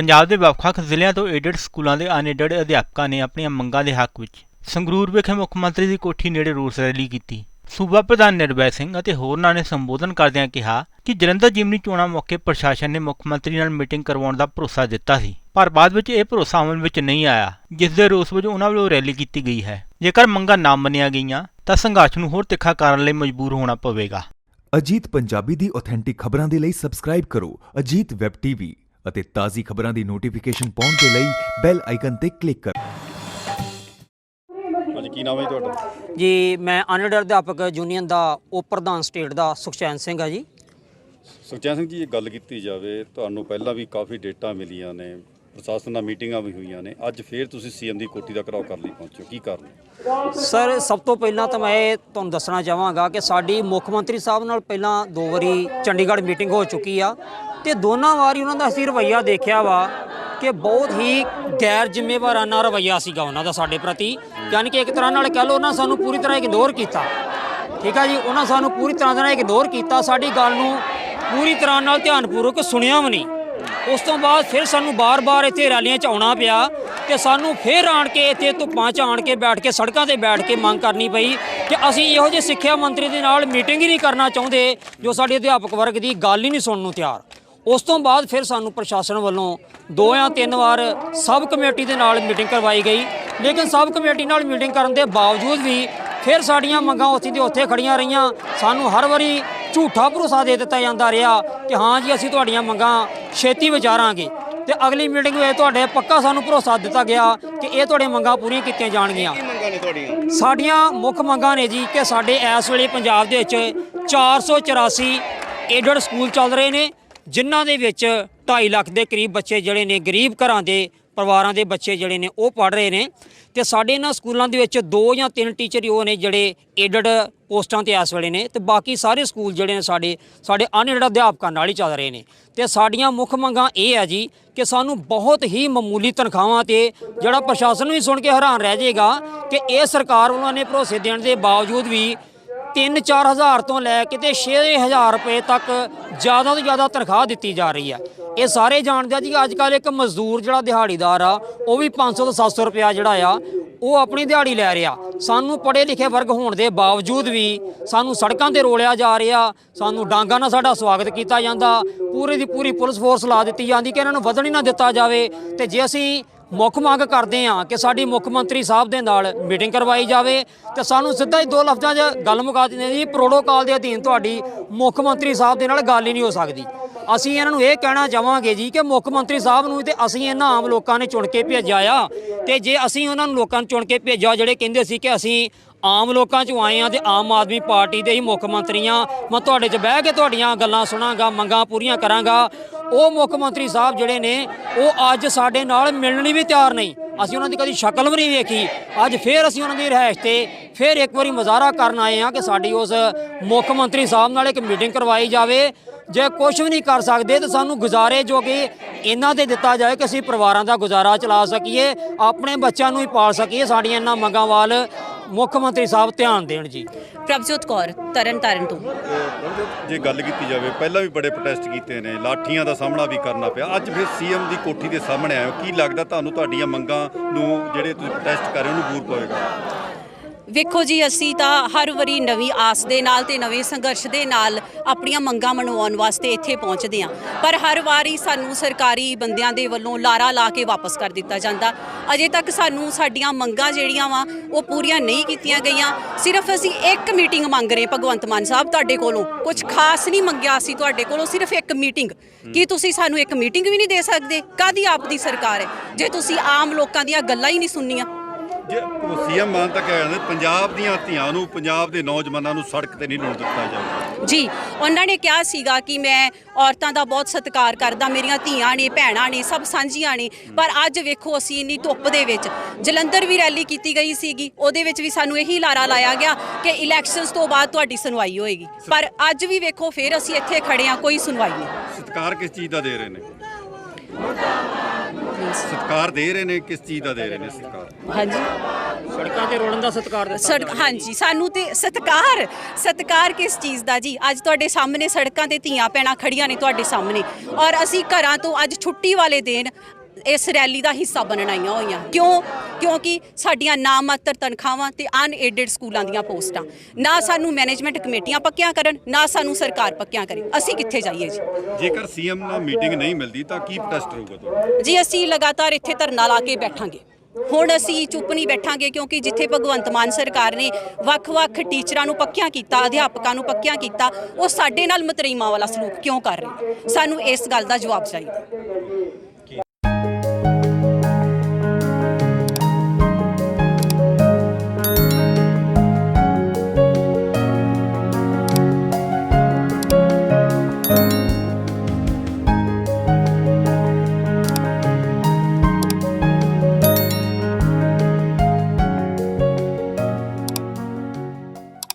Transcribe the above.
ਪੰਜਾਬ ਦੇ ਵੱਖ-ਵੱਖ ਜ਼ਿਲ੍ਹਿਆਂ ਤੋਂ ਏਡਡ ਸਕੂਲਾਂ ਦੇ ਅਨਏਡਡ ਅਧਿਆਪਕਾਂ ਨੇ ਆਪਣੀਆਂ ਮੰਗਾਂ ਦੇ ਹੱਕ ਵਿੱਚ ਸੰਗਰੂਰ ਵਿਖੇ ਮੁੱਖ ਮੰਤਰੀ ਦੀ ਕੋਠੀ ਨੇੜੇ ਰੋਸ ਰੈਲੀ ਕੀਤੀ। ਸੂਬਾ ਪ੍ਰਧਾਨ ਨਿਰਭੈ ਸਿੰਘ ਅਤੇ ਹੋਰਨਾਂ ਨੇ ਸੰਬੋਧਨ ਕਰਦਿਆਂ ਕਿਹਾ ਕਿ ਜਲੰਧਰ ਜਿਮਨੀ ਚੋਣਾਂ ਮੌਕੇ ਪ੍ਰਸ਼ਾਸਨ ਨੇ ਮੁੱਖ ਮੰਤਰੀ ਨਾਲ ਮੀਟਿੰਗ ਕਰਵਾਉਣ ਦਾ ਭਰੋਸਾ ਦਿੱਤਾ ਸੀ, ਪਰ ਬਾਅਦ ਵਿੱਚ ਇਹ ਭਰੋਸਾ ਅਮਲ ਵਿੱਚ ਨਹੀਂ ਆਇਆ, ਜਿਸ ਦੇ ਰੋਸ ਵਜੋਂ ਉਹਨਾਂ ਵੱਲੋਂ ਰੈਲੀ ਕੀਤੀ ਗਈ ਹੈ। ਜੇਕਰ ਮੰਗਾਂ ਨਾ ਮੰਨੀਆਂ ਗਈਆਂ, ਤਾਂ ਸੰਘਰਸ਼ ਨੂੰ ਹੋਰ ਤਿੱਖਾ ਕਰਨ ਲਈ ਮਜਬੂਰ ਹੋਣਾ ਪਵੇਗਾ। ਅਜੀਤ ਪੰਜਾਬੀ ਦੀ ਆਥੈਂਟਿਕ ਖਬਰਾਂ ਦੇ ਲਈ ਸਬਸਕ੍ਰਾਈਬ ਕਰੋ ਅਜੀਤ ਵੈਬ ਟੀਵੀ ਅਤੇ ਤਾਜ਼ੀ ਖਬਰਾਂ ਦੀ ਨੋਟੀਫਿਕੇਸ਼ਨ ਪਾਉਣ ਦੇ ਲਈ ਬੈਲ ਆਈਕਨ ਤੇ ਕਲਿੱਕ ਕਰੋ। ਹਾਂਜੀ ਕੀ ਨਾਮ ਹੈ ਜੀ ਤੁਹਾਡਾ? ਜੀ ਮੈਂ ਅਨਰਡ ਅਧਿਆਪਕ ਯੂਨੀਅਨ ਦਾ ਉਪ ਪ੍ਰਧਾਨ ਸਟੇਟ ਦਾ ਸੁਖਚੈਨ ਸਿੰਘ ਆ ਜੀ। ਸੁਖਚੈਨ ਸਿੰਘ ਜੀ ਇਹ ਗੱਲ ਕੀਤੀ ਜਾਵੇ ਤੁਹਾਨੂੰ ਪਹਿਲਾਂ ਵੀ ਕਾਫੀ ਡੇਟਾ ਮਿਲੀਆਂ ਨੇ। ਪ੍ਰਸ਼ਾਸਨ ਨਾਲ ਮੀਟਿੰਗਾਂ ਵੀ ਹੋਈਆਂ ਨੇ। ਅੱਜ ਫੇਰ ਤੁਸੀਂ ਸੀਐਮ ਦੀ ਕੋਠੀ ਦਾ ਘਰਾਓ ਕਰਨ ਲਈ ਪਹੁੰਚੋ ਕੀ ਕਾਰਨ ਸਰ, ਸਭ ਤੋਂ ਪਹਿਲਾਂ ਤਾਂ ਮੈਂ ਇਹ ਤੁਹਾਨੂੰ ਦੱਸਣਾ ਚਾਹਾਂਗਾ ਕਿ ਸਾਡੀ ਮੁੱਖ ਮੰਤਰੀ ਸਾਹਿਬ ਨਾਲ ਪਹਿਲਾਂ ਦੋ ਵਾਰੀ ਚੰਡੀਗੜ੍ਹ ਮੀਟਿੰਗ ਹੋ ਚੁੱਕੀ ਆ ਤੇ ਦੋਨਾਂ ਵਾਰੀ ਉਹਨਾਂ ਦਾ ਅਸੀਂ ਰਵੱਈਆ ਦੇਖਿਆ ਵਾ ਕਿ ਬਹੁਤ ਹੀ ਗੈਰ ਜ਼ਿੰਮੇਵਾਰਾਨਾ ਰਵੱਈਆ ਸੀਗਾ ਉਹਨਾਂ ਦਾ ਸਾਡੇ ਪ੍ਰਤੀ। ਯਾਨੀ ਕਿ ਇੱਕ ਤਰ੍ਹਾਂ ਨਾਲ ਕਹਿ ਲਓ ਉਹਨਾਂ ਸਾਨੂੰ ਪੂਰੀ ਤਰ੍ਹਾਂ ਇਗਨੋਰ ਕੀਤਾ। ਠੀਕ ਆ ਜੀ, ਉਹਨਾਂ ਸਾਨੂੰ ਪੂਰੀ ਤਰ੍ਹਾਂ ਦੇ ਨਾਲ ਇਗਨੋਰ ਕੀਤਾ। ਸਾਡੀ ਗੱਲ ਨੂੰ ਪੂਰੀ ਤਰ੍ਹਾਂ ਨਾਲ ਧਿਆਨਪੂਰਵਕ ਸੁਣਿਆ ਵੀ ਨਹੀਂ। ਉਸ ਤੋਂ ਬਾਅਦ ਫਿਰ ਸਾਨੂੰ ਬਾਰ-ਬਾਰ ਇੱਥੇ ਰੈਲੀਆਂ 'ਚ ਆਉਣਾ ਪਿਆ ਤੇ ਸਾਨੂੰ ਫਿਰ ਆਣ ਕੇ ਇੱਥੇ ਧੁੱਪਾਂ 'ਚ ਆਣ ਕੇ ਬੈਠ ਕੇ, ਸੜਕਾਂ ਤੇ ਬੈਠ ਕੇ ਮੰਗ ਕਰਨੀ ਪਈ ਕਿ ਅਸੀਂ ਇਹੋ ਜਿਹੇ ਸਿੱਖਿਆ ਮੰਤਰੀ ਦੇ ਨਾਲ ਮੀਟਿੰਗ ਹੀ ਨਹੀਂ ਕਰਨਾ ਚਾਹੁੰਦੇ ਜੋ ਸਾਡੇ ਅਧਿਆਪਕ ਵਰਗ ਦੀ ਗੱਲ ਹੀ ਨਹੀਂ ਸੁਣਨ ਨੂੰ ਤਿਆਰ। ਉਸ ਤੋਂ ਬਾਅਦ ਫਿਰ ਸਾਨੂੰ ਪ੍ਰਸ਼ਾਸਨ ਵੱਲੋਂ ਦੋ ਜਾਂ ਤਿੰਨ ਵਾਰ ਸਬ ਕਮੇਟੀ ਦੇ ਨਾਲ ਮੀਟਿੰਗ ਕਰਵਾਈ ਗਈ। ਲੇਕਿਨ ਸਬ ਕਮੇਟੀ ਨਾਲ ਮੀਟਿੰਗ ਕਰਨ ਦੇ ਬਾਵਜੂਦ ਵੀ ਫਿਰ ਸਾਡੀਆਂ ਮੰਗਾਂ ਉੱਥੇ ਦੀ ਉੱਥੇ ਖੜੀਆਂ ਰਹੀਆਂ। ਸਾਨੂੰ ਹਰ ਵਾਰੀ ਝੂਠਾ ਭਰੋਸਾ ਦੇ ਦਿੱਤਾ ਜਾਂਦਾ ਰਿਹਾ ਕਿ ਹਾਂ ਜੀ ਅਸੀਂ ਤੁਹਾਡੀਆਂ ਮੰਗਾਂ ਛੇਤੀ ਵਿਚਾਰਾਂਗੇ। ਤੇ ਅਗਲੀ ਮੀਟਿੰਗ ਵਿੱਚ ਤੁਹਾਡੇ ਪੱਕਾ ਸਾਨੂੰ ਭਰੋਸਾ ਦਿੱਤਾ ਗਿਆ ਕਿ ਇਹ ਤੁਹਾਡੀਆਂ ਮੰਗਾਂ ਪੂਰੀਆਂ ਕੀਤੀਆਂ ਜਾਣਗੀਆਂ। ਸਾਡੀਆਂ ਮੁੱਖ ਮੰਗਾਂ ਨੇ ਜੀ ਕਿ ਸਾਡੇ ਇਸ ਵੇਲੇ ਪੰਜਾਬ ਦੇ ਵਿੱਚ 484 ਏਡਡ ਸਕੂਲ ਚੱਲ ਰਹੇ ਨੇ ਜਿਨ੍ਹਾਂ ਦੇ ਵਿੱਚ 2.5 ਲੱਖ ਦੇ ਕਰੀਬ ਬੱਚੇ ਜਿਹੜੇ ਨੇ ਗਰੀਬ ਘਰਾਂ ਦੇ ਪਰਿਵਾਰਾਂ ਦੇ ਬੱਚੇ ਜਿਹੜੇ ਨੇ ਉਹ ਪੜ ਰਹੇ ਨੇ। ਤੇ ਸਾਡੇ ਇਹਨਾਂ ਸਕੂਲਾਂ ਦੇ ਵਿੱਚ ਦੋ ਜਾਂ ਤਿੰਨ ਟੀਚਰ ਹੀ ਉਹ ਨੇ ਜਿਹੜੇ ਏਡਡ ਪੋਸਟਾਂ ਤੇ ਇਸ ਵੇਲੇ ਨੇ ਤੇ ਬਾਕੀ ਸਾਰੇ ਸਕੂਲ ਜਿਹੜੇ ਨੇ ਸਾਡੇ ਸਾਡੇ ਅਨਏਡਡ ਅਧਿਆਪਕਾਂ ਨਾਲ ਹੀ ਚੱਲ ਰਹੇ ਨੇ। ਤੇ ਸਾਡੀਆਂ ਮੁੱਖ ਮੰਗਾਂ ਇਹ ਹੈ ਜੀ ਕਿ ਸਾਨੂੰ ਬਹੁਤ ਹੀ ਮਾਮੂਲੀ ਤਨਖਾਹਾਂ ਤੇ ਜਿਹੜਾ ਪ੍ਰਸ਼ਾਸਨ ਵੀ ਸੁਣ ਕੇ ਹੈਰਾਨ ਰਹਿ ਜਾਏਗਾ ਕਿ ਇਹ ਸਰਕਾਰ ਉਹਨਾਂ ਨੇ ਭਰੋਸੇ ਦੇਣ ਦੇ ਬਾਵਜੂਦ ਵੀ 3-4 ਹਜ਼ਾਰ ਤੋਂ ਲੈ ਕੇ ਤੇ 6000 ਰੁਪਏ ਤੱਕ ਜ਼ਿਆਦਾ ਤੋਂ ਜ਼ਿਆਦਾ ਤਨਖਾਹ ਦਿੱਤੀ ਜਾ ਰਹੀ ਹੈ। ਇਹ ਸਾਰੇ ਜਾਣਦੇ ਆ ਜੀ ਅੱਜ ਕੱਲ ਇੱਕ ਮਜ਼ਦੂਰ ਜਿਹੜਾ ਦਿਹਾੜੀਦਾਰ ਆ, ਉਹ ਵੀ 500 ਤੋਂ 700 ਰੁਪਇਆ ਜਿਹੜਾ ਆ, ਉਹ ਆਪਣੀ ਦਿਹਾੜੀ ਲੈ ਰਿਹਾ। ਸਾਨੂੰ ਪੜ੍ਹੇ ਲਿਖੇ ਵਰਗ ਹੋਣ ਦੇ ਬਾਵਜੂਦ ਵੀ ਸਾਨੂੰ ਸੜਕਾਂ ਤੇ ਰੋਲਿਆ ਜਾ ਰਿਹਾ, ਸਾਨੂੰ ਡਾਂਗਾ ਨਾਲ ਸਾਡਾ ਸਵਾਗਤ ਕੀਤਾ ਜਾਂਦਾ, ਪੂਰੀ ਦੀ ਪੂਰੀ ਪੁਲਿਸ ਫੋਰਸ ਲਾ ਦਿੱਤੀ ਜਾਂਦੀ ਕਿ ਇਹਨਾਂ ਨੂੰ ਵਧਣ ਹੀ ਨਾ ਦਿੱਤਾ ਜਾਵੇ। ਤੇ ਜੇ ਅਸੀਂ ਮੁੱਖ ਮੰਗ ਕਰਦੇ ਹਾਂ ਕਿ ਸਾਡੀ ਮੁੱਖ ਮੰਤਰੀ ਸਾਹਿਬ ਦੇ ਨਾਲ ਮੀਟਿੰਗ ਕਰਵਾਈ ਜਾਵੇ ਤੇ ਸਾਨੂੰ ਸਿੱਧਾ ਹੀ ਦੋ ਲਫ਼ਜ਼ਾਂ 'ਚ ਗੱਲ ਮੁਕਾ ਦਿੰਦੇ ਜੀ, ਪ੍ਰੋਟੋਕਾਲ ਦੇ ਅਧੀਨ ਤੁਹਾਡੀ ਮੁੱਖ ਮੰਤਰੀ ਸਾਹਿਬ ਦੇ ਨਾਲ ਗੱਲ ਹੀ ਨਹੀਂ ਹੋ ਸਕਦੀ। ਅਸੀਂ ਇਹਨਾਂ ਨੂੰ ਇਹ ਕਹਿਣਾ ਚਾਹਾਂਗੇ ਜੀ ਕਿ ਮੁੱਖ ਮੰਤਰੀ ਸਾਹਿਬ ਨੂੰ ਤੇ ਅਸੀਂ ਇਹਨਾਂ ਆਮ ਲੋਕਾਂ ਨੇ ਚੁਣ ਕੇ ਭੇਜਿਆ ਆ। ਤੇ ਜੇ ਅਸੀਂ ਉਹਨਾਂ ਨੂੰ ਲੋਕਾਂ ਨੂੰ ਚੁਣ ਕੇ ਭੇਜਿਆ, ਜਿਹੜੇ ਕਹਿੰਦੇ ਸੀ ਕਿ ਅਸੀਂ ਆਮ ਲੋਕਾਂ 'ਚੋਂ ਆਏ ਆ ਤੇ ਆਮ ਆਦਮੀ ਪਾਰਟੀ ਦੇ ਹੀ ਮੁੱਖ ਮੰਤਰੀਆਂ, ਮੈਂ ਤੁਹਾਡੇ 'ਚ ਬਹਿ ਕੇ ਤੁਹਾਡੀਆਂ ਗੱਲਾਂ ਸੁਣਾਂਗਾ, ਮੰਗਾਂ ਪੂਰੀਆਂ ਕਰਾਂਗਾ। ਉਹ ਮੁੱਖ ਮੰਤਰੀ ਸਾਹਿਬ ਜਿਹੜੇ ਨੇ, ਉਹ ਅੱਜ ਸਾਡੇ ਨਾਲ ਮਿਲਣ ਵੀ ਤਿਆਰ ਨਹੀਂ। ਅਸੀਂ ਉਹਨਾਂ ਦੀ ਕਦੀ ਸ਼ਕਲ ਵੀ ਨਹੀਂ ਵੇਖੀ। ਅੱਜ ਫੇਰ ਅਸੀਂ ਉਹਨਾਂ ਦੀ ਰਹਿائش ਤੇ ਫੇਰ ਇੱਕ ਵਾਰੀ ਮਜ਼ਾਰਾ ਕਰਨ ਆਏ ਆ ਕਿ ਸਾਡੀ ਉਸ ਮੁੱਖ ਮੰਤਰੀ ਸਾਹਿਬ ਨਾਲ ਇੱਕ ਮੀਟਿੰਗ ਕਰਵਾਈ ਜਾਵੇ। ਜੇ ਕੁਝ ਵੀ ਨਹੀਂ ਕਰ ਸਕਦੇ ਤਾਂ ਸਾਨੂੰ ਗੁਜ਼ਾਰੇ ਜੋ ਕਿ ਇਹਨਾਂ ਤੇ ਦਿੱਤਾ ਜਾਏ ਕਿ ਅਸੀਂ ਪਰਿਵਾਰਾਂ ਦਾ ਗੁਜ਼ਾਰਾ ਚਲਾ ਸਕੀਏ ਆਪਣੇ ਬੱਚਿਆਂ ਨੂੰ ਹੀ ਪਾਲ ਸਕੀਏ। ਸਾਡੀਆਂ ਇਹਨਾਂ ਮੰਗਾਂ ਵੱਲ ਮੁੱਖ ਮੰਤਰੀ ਸਾਹਿਬ ਧਿਆਨ ਦੇਣ ਜੀ। ਪ੍ਰਭਜੋਤ ਕੌਰ ਤਰਨ ਤਾਰਨ ਤੋਂ। ਜੇ ਗੱਲ ਕੀਤੀ ਜਾਵੇ ਪਹਿਲਾਂ ਵੀ ਬੜੇ ਪ੍ਰੋਟੈਸਟ ਕੀਤੇ ਨੇ ਲਾਠੀਆਂ ਦਾ ਸਾਹਮਣਾ ਵੀ ਕਰਨਾ ਪਿਆ। ਅੱਜ ਫਿਰ ਸੀਐਮ ਦੀ ਕੋਠੀ ਦੇ ਸਾਹਮਣੇ ਆਏ ਹੋ। ਕੀ ਲੱਗਦਾ ਤੁਹਾਨੂੰ ਤੁਹਾਡੀਆਂ ਮੰਗਾਂ ਨੂੰ ਜਿਹੜੇ ਤੁਸੀਂ ਪ੍ਰੋਟੈਸਟ ਕਰ ਰਹੇ ਹੋ ਉਹਨੂੰ ਬੂਰ ਪਵੇਗਾ ਵੇਖੋ ਜੀ, ਅਸੀਂ ਤਾਂ ਹਰ ਵਾਰੀ ਨਵੀਂ ਆਸ ਦੇ ਨਾਲ ਤੇ ਨਵੇਂ ਸੰਘਰਸ਼ ਦੇ ਨਾਲ ਆਪਣੀਆਂ ਮੰਗਾਂ ਮਨਵਾਉਣ ਵਾਸਤੇ ਇੱਥੇ ਪਹੁੰਚਦੇ ਹਾਂ। ਪਰ ਹਰ ਵਾਰੀ ਸਾਨੂੰ ਸਰਕਾਰੀ ਬੰਦਿਆਂ ਦੇ ਵੱਲੋਂ ਲਾਰਾ ਲਾ ਕੇ ਵਾਪਸ ਕਰ ਦਿੱਤਾ ਜਾਂਦਾ। ਅਜੇ ਤੱਕ ਸਾਨੂੰ ਸਾਡੀਆਂ ਮੰਗਾਂ ਜਿਹੜੀਆਂ ਵਾ, ਉਹ ਪੂਰੀਆਂ ਨਹੀਂ ਕੀਤੀਆਂ ਗਈਆਂ। ਸਿਰਫ ਅਸੀਂ ਇੱਕ ਮੀਟਿੰਗ ਮੰਗ ਰਹੇ ਭਗਵੰਤ ਮਾਨ ਸਾਹਿਬ, ਤੁਹਾਡੇ ਕੋਲੋਂ। ਕੁਝ ਖਾਸ ਨਹੀਂ ਮੰਗਿਆ ਅਸੀਂ ਤੁਹਾਡੇ ਕੋਲੋਂ, ਸਿਰਫ ਇੱਕ ਮੀਟਿੰਗ। ਕੀ ਤੁਸੀਂ ਸਾਨੂੰ ਇੱਕ ਮੀਟਿੰਗ ਵੀ ਨਹੀਂ ਦੇ ਸਕਦੇ? ਕਾਦੀ ਆਪ ਦੀ ਸਰਕਾਰ ਹੈ? ਜੇ ਤੁਸੀਂ ਆਮ ਲੋਕਾਂ ਦੀਆਂ ਗੱਲਾਂ ਹੀ ਨਹੀਂ ਸੁਣਨੀਆਂ ਜੇ ਸੀਐਮ ਮਾਨ ਤਾਂ ਕਹਿ ਰਹੇ ਨੇ ਪੰਜਾਬ ਦੀਆਂ ਧੀਆਂ ਨੂੰ ਪੰਜਾਬ ਦੇ ਨੌਜਵਾਨਾਂ ਨੂੰ ਸੜਕ ਤੇ ਨਹੀਂ ਲੁੱਟ ਦਿੱਤਾ ਜਾਊਗਾ ਜੀ ਉਹਨਾਂ ਨੇ ਕਿਹਾ ਸੀਗਾ ਕਿ ਮੈਂ ਔਰਤਾਂ ਦਾ ਬਹੁਤ ਸਤਿਕਾਰ ਕਰਦਾ ਮੇਰੀਆਂ ਧੀਆਂ ਨੇ ਭੈਣਾਂ ਨੇ ਸਭ ਸਾਂਝੀਆਂ ਨੇ ਪਰ ਅੱਜ ਵੇਖੋ ਅਸੀਂ ਇੰਨੀ ਧੁੱਪ ਦੇ ਵਿੱਚ ਜਲੰਧਰ ਵੀ ਰੈਲੀ ਕੀਤੀ ਗਈ ਸੀਗੀ ਉਹਦੇ ਵਿੱਚ ਵੀ ਸਾਨੂੰ ਇਹੀ ਲਾਰਾ ਲਾਇਆ ਗਿਆ ਕਿ ਇਲੈਕਸ਼ਨਸ ਤੋਂ ਬਾਅਦ ਤੁਹਾਡੀ ਸੁਣਵਾਈ ਹੋਏਗੀ। ਪਰ ਅੱਜ ਵੀ ਵੇਖੋ ਫਿਰ ਅਸੀਂ ਇੱਥੇ ਖੜੇ ਆ ਕੋਈ ਸੁਣਵਾਈ ਨਹੀਂ। ਸਤਿਕਾਰ ਕਿਸ ਚੀਜ਼ ਦਾ ਦੇ ਰਹੇ ਨੇ? ਸਤਿਕਾਰ ਦੇ ਰਹੇ ਨੇ ਕਿਸ ਚੀਜ਼ ਦਾ ਦੇ ਰਹੇ ਨੇ ਸਤਿਕਾਰ? ਹਾਂਜੀ। ਕੇ ਰੋਲਣ ਦਾ ਸਤਿਕਾਰ ਦਿੱਤਾ ਸੜਕ। ਹਾਂਜੀ ਸਾਨੂੰ ਤੇ ਸਤਕਾਰ ਸਤਕਾਰ ਕਿਸ ਚੀਜ਼ ਦਾ ਜੀ? ਅੱਜ ਤੁਹਾਡੇ ਸਾਹਮਣੇ ਸੜਕਾਂ ਤੇ ਧੀਆਂ ਪੈਣਾ ਖੜੀਆਂ ਨੇ ਤੁਹਾਡੇ ਸਾਹਮਣੇ ਔਰ ਅਸੀਂ ਘਰਾਂ ਤੋਂ ਅੱਜ ਛੁੱਟੀ ਵਾਲੇ ਦਿਨ ਇਸ ਰੈਲੀ ਦਾ ਹਿੱਸਾ ਬਣਨ ਆਈਆਂ ਹੋਈਆਂ। ਕਿਉਂ? ਕਿਉਂਕਿ ਸਾਡੀਆਂ ਨਾਮਾਤਰ ਤਨਖਾਹਾਂ ਤੇ ਅਨਏਡਡ ਸਕੂਲਾਂ ਦੀਆਂ ਪੋਸਟਾਂ। ਨਾ ਸਾਨੂੰ ਮੈਨੇਜਮੈਂਟ ਕਮੇਟੀਆਂ ਪੱਕੀਆਂ ਕਰਨ ਨਾ ਸਾਨੂੰ ਸਰਕਾਰ ਪੱਕੀਆਂ ਕਰੇ। ਅਸੀਂ ਕਿੱਥੇ ਜਾਈਏ ਜੀ? ਜੇਕਰ ਸੀਐਮ ਨਾਲ ਮੀਟਿੰਗ ਨਹੀਂ ਮਿਲਦੀ ਤਾਂ ਕੀ ਪ੍ਰੋਟੈਸਟ ਰਹੂਗਾ ਤੁਹਾਡਾ? ਜੀ ਅਸੀਂ ਲਗਾਤਾਰ ਇੱਥੇ ਧਰਨਾ ਲਾ ਕੇ ਬੈਠਾਂਗੇ। ਹੁਣ ਅਸੀਂ ਚੁੱਪ ਨਹੀਂ ਬੈਠਾਂਗੇ ਕਿਉਂਕਿ ਜਿੱਥੇ ਭਗਵੰਤ ਮਾਨ ਸਰਕਾਰ ਨੇ ਵੱਖ-ਵੱਖ ਟੀਚਰਾਂ ਨੂੰ ਪੱਕਿਆਂ ਕੀਤਾ ਅਧਿਆਪਕਾਂ ਨੂੰ ਪੱਕਿਆਂ ਕੀਤਾ ਉਹ ਸਾਡੇ ਨਾਲ ਮਤਰੀਮਾ ਵਾਲਾ ਸਲੂਕ ਕਿਉਂ ਕਰ ਰਹੇ ਨੇ? ਸਾਨੂੰ ਇਸ ਗੱਲ ਦਾ ਜਵਾਬ ਚਾਹੀਦਾ।